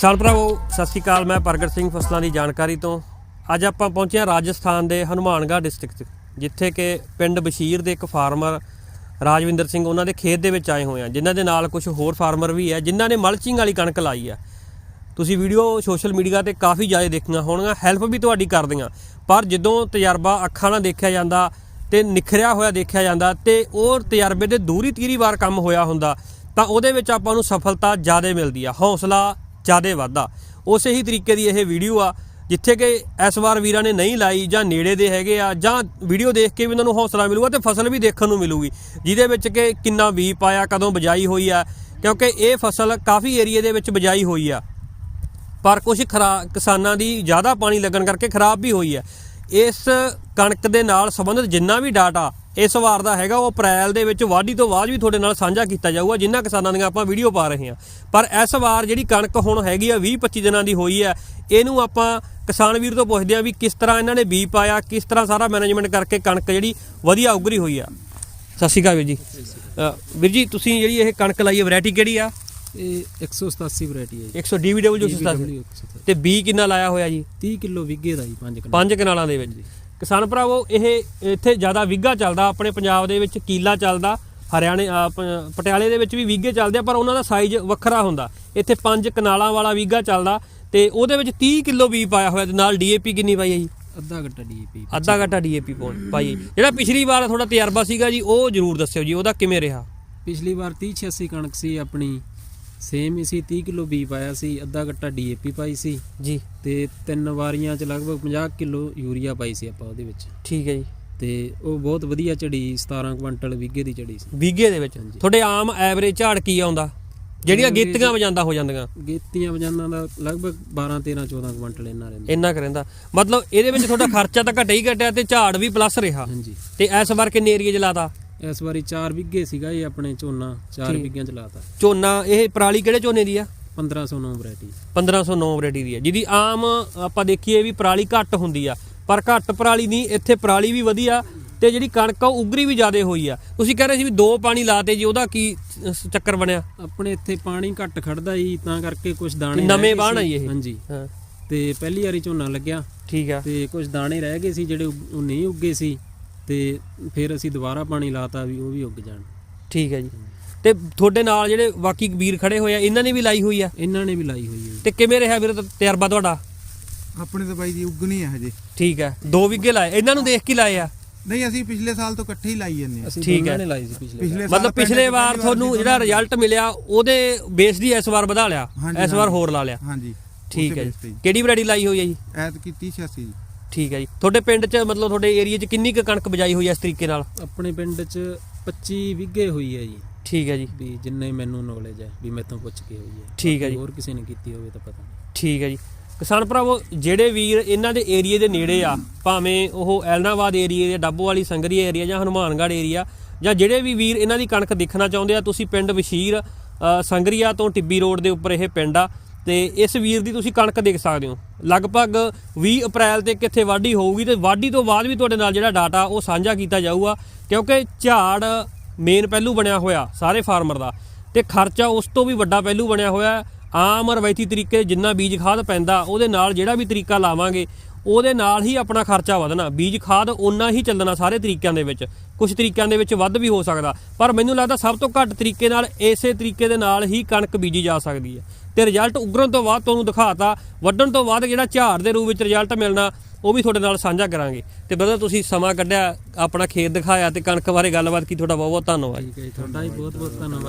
ਕਿਸਾਨ ਭਰਾਵੋ, ਸਤਿ ਸ਼੍ਰੀ ਅਕਾਲ। ਮੈਂ ਪ੍ਰਗਟ ਸਿੰਘ ਫਸਲਾਂ ਦੀ ਜਾਣਕਾਰੀ ਤੋਂ। ਅੱਜ ਆਪਾਂ ਪਹੁੰਚੇ ਹਾਂ ਰਾਜਸਥਾਨ ਦੇ ਹਨੂਮਾਨਗੜ੍ਹ ਡਿਸਟ੍ਰਿਕਟ 'ਚ, ਜਿੱਥੇ ਕਿ ਪਿੰਡ ਬਸ਼ੀਰ ਦੇ ਇੱਕ ਫਾਰਮਰ ਰਾਜਵਿੰਦਰ ਸਿੰਘ ਉਹਨਾਂ ਦੇ ਖੇਤ ਦੇ ਵਿੱਚ ਆਏ ਹੋਏ ਆ, ਜਿਨ੍ਹਾਂ ਦੇ ਨਾਲ ਕੁਝ ਹੋਰ ਫਾਰਮਰ ਵੀ ਹੈ ਜਿਨ੍ਹਾਂ ਨੇ ਮਲਚਿੰਗ ਵਾਲੀ ਕਣਕ ਲਾਈ ਆ। ਤੁਸੀਂ ਵੀਡੀਓ ਸੋਸ਼ਲ ਮੀਡੀਆ ਤੇ ਕਾਫੀ ਜ਼ਿਆਦਾ ਦੇਖੀਆਂ ਹੋਣਗੀਆਂ, ਹੈਲਪ ਵੀ ਤੁਹਾਡੀ ਕਰਦੀਆਂ। ਪਰ ਜਦੋਂ ਤਜਰਬਾ ਅੱਖਾਂ ਨਾਲ ਦੇਖਿਆ ਜਾਂਦਾ ਤੇ ਨਿਖਰਿਆ ਹੋਇਆ ਦੇਖਿਆ ਜਾਂਦਾ ਤੇ ਉਹ ਤਜਰਬੇ ਦੇ ਦੂਰੀ ਤੀਰੀ ਵਾਰ ਕੰਮ ਹੋਇਆ ਹੁੰਦਾ, ਤਾਂ ਉਹਦੇ ਵਿੱਚ ਆਪਾਂ ਨੂੰ ਸਫਲਤਾ ਜ਼ਿਆਦਾ ਮਿਲਦੀ ਆ। ਹੌਸਲਾ ਜ਼ਿਆਦਾ ਵੱਧਦਾ। ਉਸੇ ਹੀ ਤਰੀਕੇ ਦੀ ਇਹ ਵੀਡੀਓ ਆ, ਜਿੱਥੇ ਕਿ ਇਸ ਵਾਰ ਵੀਰਾਂ ਨੇ ਨਹੀਂ ਲਾਈ ਜਾਂ ਨੇੜੇ ਦੇ ਹੈਗੇ ਆ, ਜਾਂ ਵੀਡੀਓ ਦੇਖ ਕੇ ਵੀ ਉਹਨਾਂ ਨੂੰ ਹੌਸਲਾ ਮਿਲੂਗਾ ਤੇ ਫਸਲ ਵੀ ਦੇਖਣ ਨੂੰ ਮਿਲੂਗੀ, ਜਿਹਦੇ ਵਿੱਚ ਕਿ ਕਿੰਨਾ ਬੀਜ ਪਾਇਆ, ਕਦੋਂ ਬਜਾਈ ਹੋਈ ਆ, ਕਿਉਂਕਿ ਇਹ ਫਸਲ ਕਾਫੀ ਏਰੀਏ ਦੇ ਵਿੱਚ ਬਜਾਈ ਹੋਈ ਆ। ਪਰ ਕੁਝ ਖਰਾ, ਕਿਸਾਨਾਂ ਦੀ ਜ਼ਿਆਦਾ ਪਾਣੀ ਲੱਗਣ ਕਰਕੇ ਖਰਾਬ ਵੀ ਹੋਈ ਹੈ ਇਸ ਕਣਕ ਦੇ ਨਾਲ ਸੰਬੰਧਿਤ ਜਿੰਨਾ ਵੀ ਡਾਟਾ ਇਸ ਵਾਰ ਦਾ ਹੈਗਾ ਉਹ ਅਪ੍ਰੈਲ ਦੇ ਵਿੱਚ ਵਾਢੀ ਤੋਂ ਬਾਅਦ ਵੀ ਤੁਹਾਡੇ ਨਾਲ ਸਾਂਝਾ ਕੀਤਾ ਜਾਊਗਾ ਜਿੰਨਾ ਕਿਸਾਨਾਂ ਦੀਆਂ ਆਪਾਂ ਵੀਡੀਓ ਪਾ ਰਹੇ ਹਾਂ। ਪਰ ਇਸ ਵਾਰ ਜਿਹੜੀ ਕਣਕ ਹੁਣ ਹੈਗੀ ਆ 20 25 ਦਿਨਾਂ ਦੀ ਹੋਈ ਹੈ ਇਹਨੂੰ ਆਪਾਂ ਕਿਸਾਨ ਵੀਰ ਤੋਂ ਪੁੱਛਦੇ ਆ ਵੀ ਕਿਸ ਤਰ੍ਹਾਂ ਇਹਨਾਂ ਨੇ ਬੀਜ ਪਾਇਆ ਕਿਸ ਤਰ੍ਹਾਂ ਸਾਰਾ ਮੈਨੇਜਮੈਂਟ ਕਰਕੇ ਕਣਕ ਜਿਹੜੀ ਵਧੀਆ ਉਗਰੀ ਹੋਈ ਆ। ਸਤਿ ਸ਼੍ਰੀ ਅਕਾਲ ਵੀਰ ਜੀ। ਵੀਰ ਜੀ ਤੁਸੀਂ ਜਿਹੜੀ ਇਹ ਕਣਕ ਲਾਈ ਹੈ ਵੈਰਾਈਟੀ ਕਿਹੜੀ ਆ? ਇਹ 187 ਵੈਰਾਈਟੀ ਹੈ ਜੀ। 100 DVW DVW 187 ਤੇ ਬੀ ਕਿੰਨਾ ਲਾਇਆ ਹੋਇਆ ਜੀ? 30 ਕਿਲੋ ਵਿਗੇ ਦਾ ਜੀ 5 ਕਿਲੋ। ਪੰਜ ਕਨਾਲਾਂ ਦੇ ਵਿੱਚ ਕਿਸਾਨ ਭਰਾਵੋ ਇਹ ਇੱਥੇ ਜ਼ਿਆਦਾ ਵਿਗਾ ਚੱਲਦਾ ਆਪਣੇ ਪੰਜਾਬ ਦੇ ਵਿੱਚ ਕੀਲਾ ਚੱਲਦਾ ਹਰਿਆਣੇ ਪਟਿਆਲੇ ਦੇ ਵਿੱਚ ਵੀ ਵੀਗੇ ਚੱਲਦੇ ਆ ਪਰ ਉਹਨਾਂ ਦਾ ਸਾਈਜ਼ ਵੱਖਰਾ ਹੁੰਦਾ। ਇੱਥੇ ਪੰਜ ਕਨਾਲਾਂ ਵਾਲਾ ਵੀਗਾ ਚੱਲਦਾ ਤੇ ਉਹਦੇ ਵਿੱਚ 30 ਕਿਲੋ ਬੀਜ ਪਾਇਆ ਹੋਇਆ ਤੇ ਨਾਲ ਡੀਏਪੀ ਕਿੰਨੀ ਪਾਈ ਹੈ ਜੀ? ਅੱਧਾ ਗੱਟਾ ਡੀਏਪੀ ਅੱਧਾ ਘਟਾ ਡੀਏਪੀ ਪਾਈ। ਜਿਹੜਾ ਪਿਛਲੀ ਵਾਰ ਤੁਹਾਡਾ ਤਜਰਬਾ ਸੀਗਾ ਜੀ ਉਹ ਜਰੂਰ ਦੱਸਿਓ ਜੀ ਉਹਦਾ ਕਿਵੇਂ ਰਿਹਾ? ਪਿਛਲੀ ਵਾਰ 30 86 ਕਣਕ ਸੀ ਆਪਣੀ। ਸੇਮ ਹੀ ਸੀ 30 ਕਿਲੋ ਬੀ ਪਾਇਆ ਸੀ ਅੱਧਾ ਗੱਟਾ ਡੀਏਪੀ ਪਾਈ ਸੀ। ਜੀ। ਤੇ ਤਿੰਨ ਵਾਰੀਆਂ ਚ ਲਗਭਗ 50 ਕਿਲੋ ਯੂਰੀਆ ਪਾਈ ਸੀ ਆਪਾਂ ਉਹਦੇ ਵਿੱਚ। ਠੀਕ ਹੈ ਜੀ। ਤੇ ਉਹ ਬਹੁਤ ਵਧੀਆ ਚੜੀ 17 ਕੁਇੰਟਲ ਵਿਗੇ ਦੀ ਚੜੀ ਸੀ। ਵੀਗੇ ਦੇ ਵਿੱਚ? ਹਾਂਜੀ। ਤੁਹਾਡੇ ਆਮ ਐਵਰੇਜ ਝਾੜ ਕੀ ਆਉਂਦਾ? ਜਿਹੜੀਆਂ ਗੀਤੀਆਂ ਵਜਾਂਦਾ ਹੋ ਜਾਂਦੀਆਂ? ਗੇਤੀਆਂ ਵਜਾਨਾਂ ਦਾ ਲਗਭਗ 12 13 14 ਕੁਇੰਟਲ ਇਹਨਾਂ ਰਹਿੰਦਾ। ਇੰਨਾ ਕੁ ਰਹਿੰਦਾ। ਮਤਲਬ ਇਹਦੇ ਵਿੱਚ ਤੁਹਾਡਾ ਖਰਚਾ ਤਾਂ ਘਟਿਆ ਹੀ ਘਟਿਆ ਤੇ ਝਾੜ ਵੀ ਪਲੱਸ ਰਿਹਾ। ਹਾਂਜੀ। ਤੇ ਇਸ ਵਾਰ ਕਿੰਨੇ ਏਰੀਏ 'ਚ ਲਾਤਾ? ਇਸ ਵਾਰੀ 4 ਵਿਗੇ ਸੀਗਾ ਇਹ ਆਪਣੇ ਝੋਨਾ 4 ਠੀਕ। ਵਿਗਿਆਂ ਚ ਲਾਤਾ। ਝੋਨਾ ਇਹ ਪਰਾਲੀ ਕਿਹੜੇ ਝੋਨੇ ਦੀ ਆ? 1509 ਵੈਰਾਈਟੀ। 1509 ਵੈਰਾਈਟੀ ਦੀ ਆ। ਜਿਹਦੀ ਆਮ ਆਪਾਂ ਦੇਖੀਏ ਵੀ ਪਰਾਲੀ ਘੱਟ ਹੁੰਦੀ ਆ। ਪਰ ਘੱਟ ਪਰਾਲੀ ਨਹੀਂ ਇੱਥੇ ਪਰਾਲੀ ਵੀ ਵਧੀਆ ਤੇ ਜਿਹੜੀ ਕਣਕ ਆ ਉਹ ਉਗਰੀ ਵੀ ਜ਼ਿਆਦਾ ਹੋਈ ਆ। ਤੁਸੀਂ ਕਹਿ ਰਹੇ ਸੀ ਵੀ ਦੋ ਪਾਣੀ ਲਾਤੇ ਜੀ ਉਹਦਾ ਕੀ ਅਹ, ਚੱਕਰ ਬਣਿਆ? ਆਪਣੇ ਇੱਥੇ ਪਾਣੀ ਘੱਟ ਖੜਦਾ ਜੀ ਤਾਂ ਕਰਕੇ ਕੁਝ ਦਾਣੇ ਨਵੇਂ ਰਹਿ ਗਏ ਵਾਹਣ ਆ ਸੀ। ਜੀ ਇਹ? ਹਾਂਜੀ। ਹਾਂ। ਤੇ ਪਹਿਲੀ ਵਾਰੀ ਝੋਨਾ ਲੱਗਿਆ। ਠੀਕ ਆ। ਤੇ ਕੁਝ ਦਾਣੇ ਰਹਿ ਗਏ ਸੀ ਜਿਹੜੇ ਉਗ- ਉਹ ਨਹੀਂ ਉੱਗੇ ਸੀ। ਤੇ ਫਿਰ ਅਸੀਂ ਦੁਬਾਰਾ ਪਾਣੀ ਲਾਤਾ ਵੀ ਉਹ ਵੀ ਉੱਗ ਜਾਣ। ਠੀਕ ਹੈ ਜੀ। ਤੇ ਤੁਹਾਡੇ ਨਾਲ ਜਿਹੜੇ ਬਾਕੀ ਵੀਰ ਖੜੇ ਹੋਏ ਆ ਇਹਨਾਂ ਨੇ ਵੀ ਲਾਈ ਹੋਈ ਆ? ਇਹਨਾਂ ਨੇ ਵੀ ਲਾਈ ਹੋਈ ਹੈ। ਤੇ ਕਿਵੇਂ ਰਿਹਾ ਵੀਰ ਤਜਰਬਾ ਤੁਹਾਡਾ? ਆਪਣੇ ਤਾਂ ਬਾਈ ਜੀ ਉੱਗਣੀ ਹੈ ਹਜੇ। ਠੀਕ ਹੈ। ਦੋ ਵਿਗੇ ਲਾਏ। ਇਹਨਾਂ ਨੂੰ ਦੇਖ ਕੇ ਲਾਏ ਆ? ਨਹੀਂ ਅਸੀਂ ਪਿਛਲੇ ਸਾਲ ਤੋਂ ਇਕੱਠੇ ਹੀ ਲਾਈ ਜੰਨੇ ਅਸੀਂ ਠੀਕ ਹੈ। ਨੇ ਲਾਈ ਸੀ ਪਿਛਲੇ ਮਤਲਬ ਪਿਛਲੇ ਵਾਰ ਤੁਹਾਨੂੰ ਜਿਹੜਾ ਰਿਜ਼ਲਟ ਮਿਲਿਆ ਉਹਦੇ ਬੇਸ ਦੀ ਇਸ ਵਾਰ ਵਧਾ ਲਿਆ। ਇਸ ਵਾਰ। ਹੋਰ ਲਾ ਲਿਆ। ਹਾਂਜੀ। ਠੀਕ ਹੈ ਜੀ। ਕਿਹੜੀ ਵੈਰਾਈਟੀ ਲਾਈ ਹੋਈ ਹੈ ਜੀ? ਐਤ ਕੀ 30 86 ਜੀ। ਠੀਕ ਹੈ ਜੀ। ਤੁਹਾਡੇ ਪਿੰਡ 'ਚ ਮਤਲਬ ਤੁਹਾਡੇ ਏਰੀਆ 'ਚ ਕਿੰਨੀ ਕੁ ਕਣਕ ਬਜਾਈ ਹੋਈ ਹੈ ਇਸ ਤਰੀਕੇ ਨਾਲ? ਆਪਣੇ ਪਿੰਡ 'ਚ 25 ਵਿਗੇ ਹੋਈ ਹੈ ਜੀ। ਠੀਕ ਹੈ ਜੀ। ਵੀ ਜਿੰਨੇ ਮੈਨੂੰ ਨੌਲੇਜ ਹੈ ਵੀ ਮੈਥੋਂ ਪੁੱਛ ਕੇ ਹੋਈ ਹੈ। ਠੀਕ ਹੈ ਜੀ। ਹੋਰ ਕਿਸੇ ਨੇ ਕੀਤੀ ਹੋਵੇ ਤਾਂ ਪਤਾ ਨਹੀਂ। ਠੀਕ ਹੈ ਜੀ। ਕਿਸਾਨ ਭਰਾਵੋ ਜਿਹੜੇ ਵੀਰ ਇਹਨਾਂ ਦੇ ਏਰੀਏ ਦੇ ਨੇੜੇ ਆ ਭਾਵੇਂ ਉਹ ਐਲਨਾਬਾਦ ਏਰੀਏ ਦੇ ਡੱਬੋ ਵਾਲੀ ਸੰਗਰੀ ਏਰੀਆ ਜਾਂ ਹਨੂਮਾਨਗੜ੍ਹ ਏਰੀਆ ਜਾਂ ਜਿਹੜੇ ਵੀ ਵੀਰ ਇਹਨਾਂ ਦੀ ਕਣਕ ਦੇਖਣਾ ਚਾਹੁੰਦੇ ਆ ਤੁਸੀਂ ਪਿੰਡ ਵਸ਼ੀਰ ਸੰਗਰੀਆ ਤੋਂ ਟਿੱਬੀ ਰੋਡ ਦੇ ਉੱਪਰ ਇਹ ਪਿੰਡ ਆ ਤੇ ਇਸ ਵੀਰ ਦੀ ਤੁਸੀਂ ਕਣਕ ਦੇਖ ਸਕਦੇ ਹੋ। ਲਗਭਗ 20 ਅਪ੍ਰੈਲ ਤੇ ਕਿੱਥੇ ਵਾਢੀ ਹੋਊਗੀ ਤੇ ਵਾਢੀ ਤੋਂ ਬਾਅਦ ਵੀ ਤੁਹਾਡੇ ਨਾਲ ਜਿਹੜਾ ਡਾਟਾ ਉਹ ਸਾਂਝਾ ਕੀਤਾ ਜਾਊਗਾ, ਕਿਉਂਕਿ ਝਾੜ ਮੇਨ ਪਹਿਲੂ ਬਣਿਆ ਹੋਇਆ ਸਾਰੇ ਫਾਰਮਰ ਦਾ ਤੇ ਖਰਚਾ ਉਸ ਤੋਂ ਵੀ ਵੱਡਾ ਪਹਿਲੂ ਬਣਿਆ ਹੋਇਆ। ਆਮ ਰਵਾਇਤੀ ਤਰੀਕੇ ਜਿੰਨਾ ਬੀਜ ਖਾਦ ਪੈਂਦਾ, ਉਹਦੇ ਨਾਲ ਜਿਹੜਾ ਵੀ ਤਰੀਕਾ ਲਾਵਾਂਗੇ, ਉਹਦੇ ਨਾਲ ਹੀ ਆਪਣਾ ਖਰਚਾ ਵਧਣਾ। ਬੀਜ ਖਾਦ ਓਨਾ ਹੀ ਚੱਲਣਾ ਸਾਰੇ ਤਰੀਕਿਆਂ ਦੇ ਵਿੱਚ। ਕੁਝ ਤਰੀਕਿਆਂ ਦੇ ਵਿੱਚ ਵੱਧ ਵੀ ਹੋ ਸਕਦਾ, ਪਰ ਮੈਨੂੰ ਲੱਗਦਾ ਸਭ ਤੋਂ ਘੱਟ ਤਰੀਕੇ ਨਾਲ ਇਸੇ ਤਰੀਕੇ ਦੇ ਨਾਲ ਹੀ ਕਣਕ ਬੀਜੀ ਜਾ ਸਕਦੀ ਹੈ। ਤੇ ਰਿਜ਼ਲਟ ਉਗਰਨ ਤੋਂ ਬਾਅਦ ਤੁਹਾਨੂੰ ਦਿਖਾਤਾ, ਵੱਢਣ ਤੋਂ ਬਾਅਦ ਜਿਹੜਾ ਝਾੜ ਦੇ ਰੂਪ ਵਿੱਚ ਰਿਜ਼ਲਟ ਮਿਲਣਾ, ਉਹ ਵੀ ਤੁਹਾਡੇ ਨਾਲ ਸਾਂਝਾ ਕਰਾਂਗੇ। ਤੇ ਬਦਲ ਤੁਸੀਂ ਸਮਾਂ ਕੱਢਿਆ, ਆਪਣਾ ਖੇਤ ਦਿਖਾਇਆ ਤੇ ਕਣਕ ਬਾਰੇ ਗੱਲਬਾਤ ਕੀ, ਤੁਹਾਡਾ ਬਹੁਤ ਬਹੁਤ ਧੰਨਵਾਦ ਠੀਕ ਹੈ ਜੀ, ਤੁਹਾਡਾ ਵੀ ਬਹੁਤ ਬਹੁਤ ਧੰਨਵਾਦ।